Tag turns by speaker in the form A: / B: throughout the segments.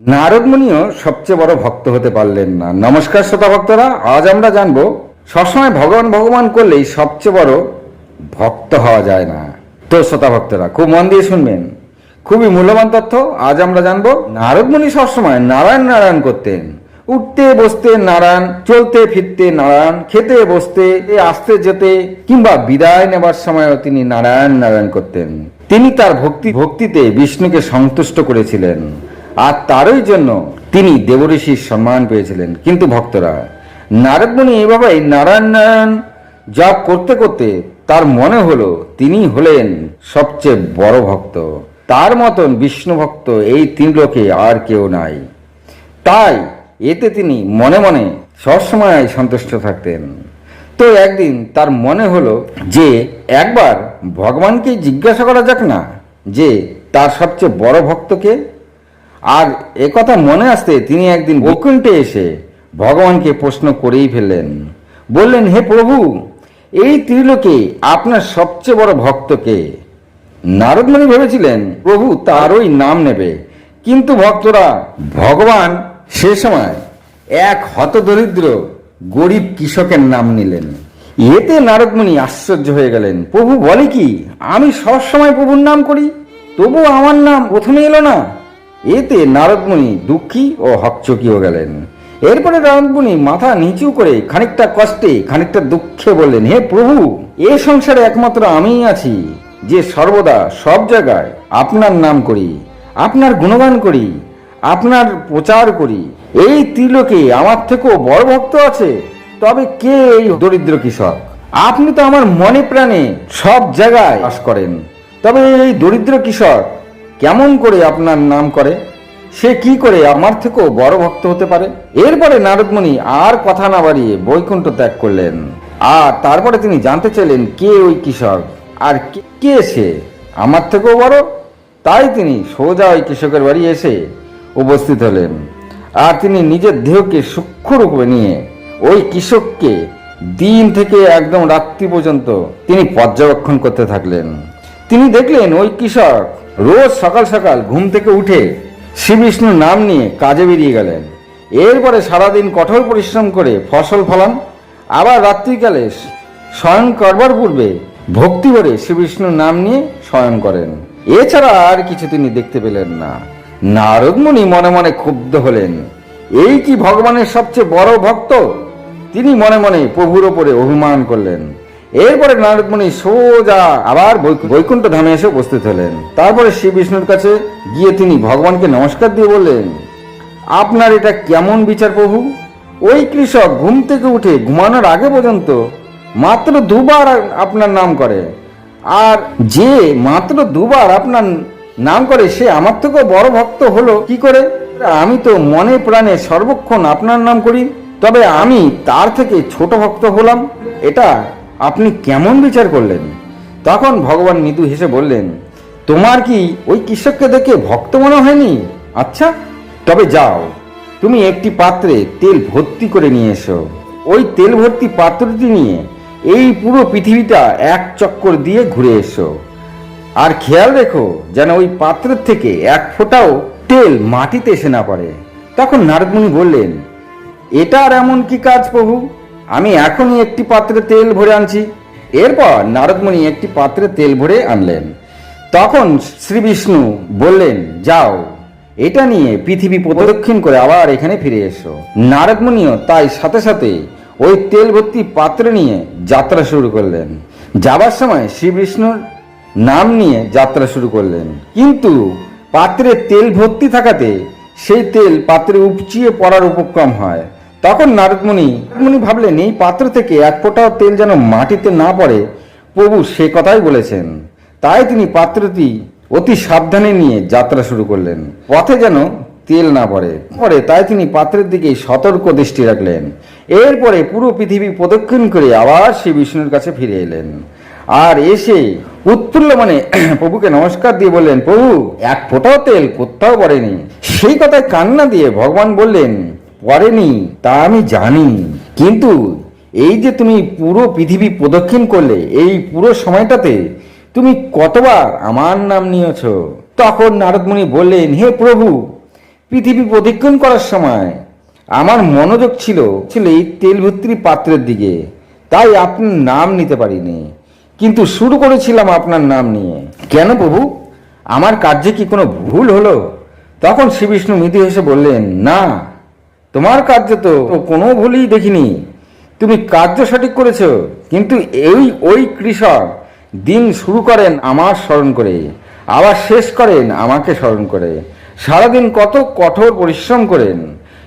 A: নারদমুনিও সবচেয়ে বড় ভক্ত হতে পারলেন না। নমস্কার শ্রোতা ভক্তরা, আজ আমরা জানব, সবসময় ভগবান ভগবান করলেই সবচেয়ে বড় ভক্ত হওয়া যায় না। তো শ্রোতা ভক্তরা, খুব মন দিয়ে শুনবেন। খুবই মূল্যবান তথ্য, আজ আমরা জানব, নারদমুনি সবসময় নারায়ণ নারায়ণ করতেন। উঠতে, বসতে নারায়ণ, চলতে, ফিরতে নারায়ণ, খেতে, বসতে আসতে, যেতে, কিংবা বিদায় নেবার সময়ও তিনি নারায়ণ নারায়ণ করতেন। তিনি তার ভক্তি, ভক্তিতে বিষ্ণুকে সন্তুষ্ট করেছিলেন। আর তারই জন্য তিনি দেবঋষির সম্মান পেয়েছিলেন। কিন্তু ভক্তরা, নারদমণি এভাবেই নারায়ণ নারায়ণ জপ করতে করতে তার মনে হলো তিনি হলেন সবচেয়ে বড় ভক্ত। তার মতন বিষ্ণু ভক্ত এই তিন লোকে আর কেউ নাই। তাই এতে তিনি মনে মনে সবসময় সন্তুষ্ট থাকতেন। তো একদিন তার মনে হলো যে একবার ভগবানকে জিজ্ঞাসা করা যাক না, যে তার সবচেয়ে বড় ভক্তকে আর একথা মনে আসতে তিনি একদিন বৈকুণ্ঠে এসে ভগবানকে প্রশ্ন করেই ফেললেন। বললেন, হে প্রভু, এই ত্রিলোকে আপনার সবচেয়ে বড় ভক্তকে নারদমণি ভেবেছিলেন, প্রভু তারই নাম নেবে। কিন্তু ভক্তরা, ভগবান, সে সময় এক হতদরিদ্র গরিব কৃষকের নাম নিলেন। এতে নারদমণি আশ্চর্য হয়ে গেলেন, প্রভু বলে কি, আমি সবসময় প্রভুর নাম করি? তবু আমার নাম প্রথমে এলো না? এতে নারদমণি দুঃখী ও হকচকিও গেলেন। এরপরে নারদমণি মাথা নিচু করে খানিকটা কষ্টে, খানিকটা দুঃখে বললেন, হে প্রভু, এ সংসারে একমাত্র আমিই আছি, যে সর্বদা সব জায়গায় আপনার নাম করি, আপনার গুণগান করি, আপনার প্রচার করি। এই ত্রিলোকে আমার থেকেও বড় ভক্ত আছে, তবে কে এই দরিদ্র কৃষক? আপনি তো আমার মনে প্রাণে সব জায়গায় বাস করেন। তবে এই দরিদ্র কৃষক কেমন করে আপনার নাম করে? সে কি করে আমার থেকেও বড় ভক্ত হতে পারে? এরপরে নারদমণি আর কথা না বাড়িয়ে বৈকুণ্ঠ ত্যাগ করলেন। আর তারপরে তিনি জানতে চাইলেন, কে ওই কৃষক? আর কে- সে? আমার থেকেও বড়? তাই তিনি সোজা ওই কৃষকের বাড়ি এসে উপস্থিত হলেন। আর তিনি নিজের দেহকে সূক্ষ্ম রূপে নিয়ে ওই কৃষককে দিন থেকে একদম রাত্রি পর্যন্ত তিনি পর্যবেক্ষণ করতে থাকলেন। তিনি দেখলেন ওই কৃষক রোজ সকাল সকাল ঘুম থেকে উঠে শ্রীবিষ্ণুর নাম নিয়ে কাজে বেরিয়ে গেলেন। এরপরে সারাদিন কঠোর পরিশ্রম করে ফসল ফলান। আবার রাত্রিকালে শয়ন করবার পূর্বে ভক্তি করে শ্রীবিষ্ণুর নাম নিয়ে শয়ন করেন। এছাড়া আর কিছু তিনি দেখতে পেলেন না। নারদমণি মনে মনে ক্ষুব্ধ হলেন। এই কি ভগবানের সবচেয়ে বড় ভক্ত? তিনি মনে মনে প্রভুর ওপরে অভিমান করলেন। এরপরে নারদমণি সোজা আবার বৈক- বৈকুণ্ঠ ধামে এসে উপস্থিত হলেন। তারপরে শ্রী বিষ্ণুর কাছে গিয়ে তিনি ভগবানকে নমস্কার দিয়ে বললেন, আপনার এটা কেমন বিচার প্রভু? ওই কৃষক ঘুম থেকে উঠে ঘুমানোর আগে পর্যন্ত মাত্র দুবার আপনার নাম করে। আর যে মাত্র দুবার আপনার নাম করে, সে আমার থেকেও বড় ভক্ত হলো কি করে? আমি তো মনে প্রাণে সর্বক্ষণ আপনার নাম করি, তবে আমি তার থেকে ছোট ভক্ত হলাম। এটা আপনি কেমন বিচার করলেন? তখন ভগবান মৃদু হেসে বললেন, তোমার কি ওই কৃষককে দেখে ভক্ত মনে হয়নি? আচ্ছা তবে যাও, তুমি একটি পাত্রে তেল ভর্তি করে নিয়ে এসো। ওই তেল ভর্তি পাত্রটি নিয়ে এই পুরো পৃথিবীটা এক চক্কর দিয়ে ঘুরে এসো। আর খেয়াল রেখো যেন ওই পাত্রের থেকে এক ফোঁটাও তেল মাটিতে এসে না পড়ে। তখন নারদমুনি বললেন, এটা আর এমন কি কাজ প্রভু? আমি এখনই একটি পাত্রে তেল ভরে আনছি। এরপর নারদমণি একটি পাত্রে তেল ভরে আনলেন। তখন শ্রী বিষ্ণু বললেন, যাও, এটা নিয়ে পৃথিবী প্রদক্ষিণ করে আবার এখানে ফিরে এসো। নারদমণিও তাই সাথে সাথে ওই তেল ভর্তি পাত্র নিয়ে যাত্রা শুরু করলেন। যাবার সময় শ্রী বিষ্ণুর নাম নিয়ে যাত্রা শুরু করলেন। কিন্তু পাত্রে তেল ভর্তি থাকাতে সেই তেল পাত্রে উপচিয়ে পড়ার উপক্রম হয়। তখন নারদমণি মুনি ভাবলেন, এই পাত্র থেকে এক ফোঁটাও তেল যেন মাটিতে না পড়ে। প্রভু সে কথাই বলেছেন। তাই তিনি পাত্রটি অতি সাবধানে নিয়ে যাত্রা শুরু করলেন। পথে যেন তেল না পড়ে। পরে তাই তিনি পাত্রের দিকে সতর্ক দৃষ্টি রাখলেন। এরপরে পুরো পৃথিবী প্রদক্ষিণ করে আবার শ্রী বিষ্ণুর কাছে ফিরে এলেন। আর এসে উৎফুল্ল মানে প্রভুকে নমস্কার দিয়ে বললেন, প্রভু, এক ফোঁটাও তেল কোথাও পড়েনি। সেই কথায় কান্না দিয়ে ভগবান বললেন পড়েনি, তা আমি জানি। কিন্তু এই যে তুমি পুরো পৃথিবী প্রদক্ষিণ করলে, এই পুরো সময়টাতে তুমি কতবার আমার নাম নিয়েছ? তখন নারদমণি বললেন, হে প্রভু, পৃথিবী প্রদক্ষিণ করার সময় আমার মনোযোগ ছিল ছিল এই তেল ভর্তি পাত্রের দিকে। তাই আপনার নাম নিতে পারিনি। কিন্তু শুরু করেছিলাম আপনার নাম নিয়ে। কেন প্রভু? আমার কার্যে কি কোনো ভুল হলো? তখন শ্রী বিষ্ণু মৃদু হেসে বললেন, না তোমার কার্য তো কোনো ভুলই দেখিনি। তুমি কার্য সঠিক করেছ, কিন্তু এই ওই কৃষক দিন শুরু করেন আমার স্মরণ করে, আবার শেষ করেন আমাকে স্মরণ করে। সারাদিন কত কঠোর পরিশ্রম করেন,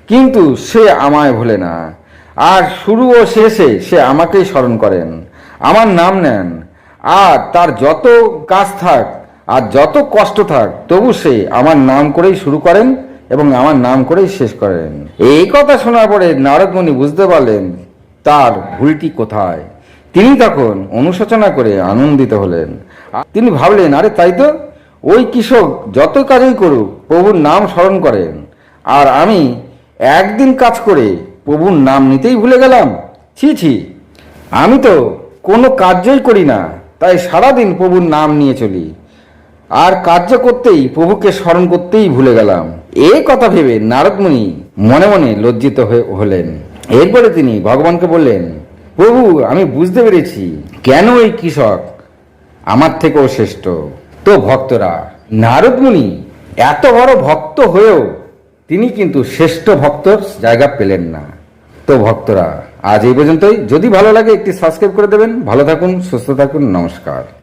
A: কিন্তু সে আমায় ভোলে না। আর শুরু ও শেষে সে আমাকেই স্মরণ করেন, আমার নাম নেন। আর তার যত কাজ থাক আর যত কষ্ট থাক, তবু সে আমার নাম করেই শুরু করেন এবং আমার নাম করেই শেষ করেন। এই কথা শোনার পরে নারদমণি বুঝতে পারলেন তার ভুলটি কোথায়। তিনি তখন অনুশোচনা করে আনন্দিত হলেন। তিনি ভাবলেন, আরে, তাই তো? ওই কৃষক যত কাজই করুক, প্রভুর নাম স্মরণ করেন। আর আমি একদিন কাজ করে প্রভুর নাম নিতেই ভুলে গেলাম। ছি ছি, আমি তো কোনো কার্যই করি না, তাই সারাদিন প্রভুর নাম নিয়ে চলি। আর কার্য করতেই, প্রভুকে স্মরণ করতেই ভুলে গেলাম। এই কথা ভেবে নারদমুনি মনে মনে লজ্জিত হয়ে হলেন। এরপরে তিনি ভগবানকে বললেন, প্রভু, আমি বুঝতে পেরেছি, কেন এই কৃষক আমার থেকেও শ্রেষ্ঠ? তো ভক্তরা নারদমুনি এত বড় ভক্ত হয়েও তিনি কিন্তু শ্রেষ্ঠ ভক্তর জায়গা পেলেন না। তো ভক্তরা, আজ এই পর্যন্তই। যদি ভালো লাগে একটি সাবস্ক্রাইব করে দেবেন। ভালো থাকুন, সুস্থ থাকুন। নমস্কার।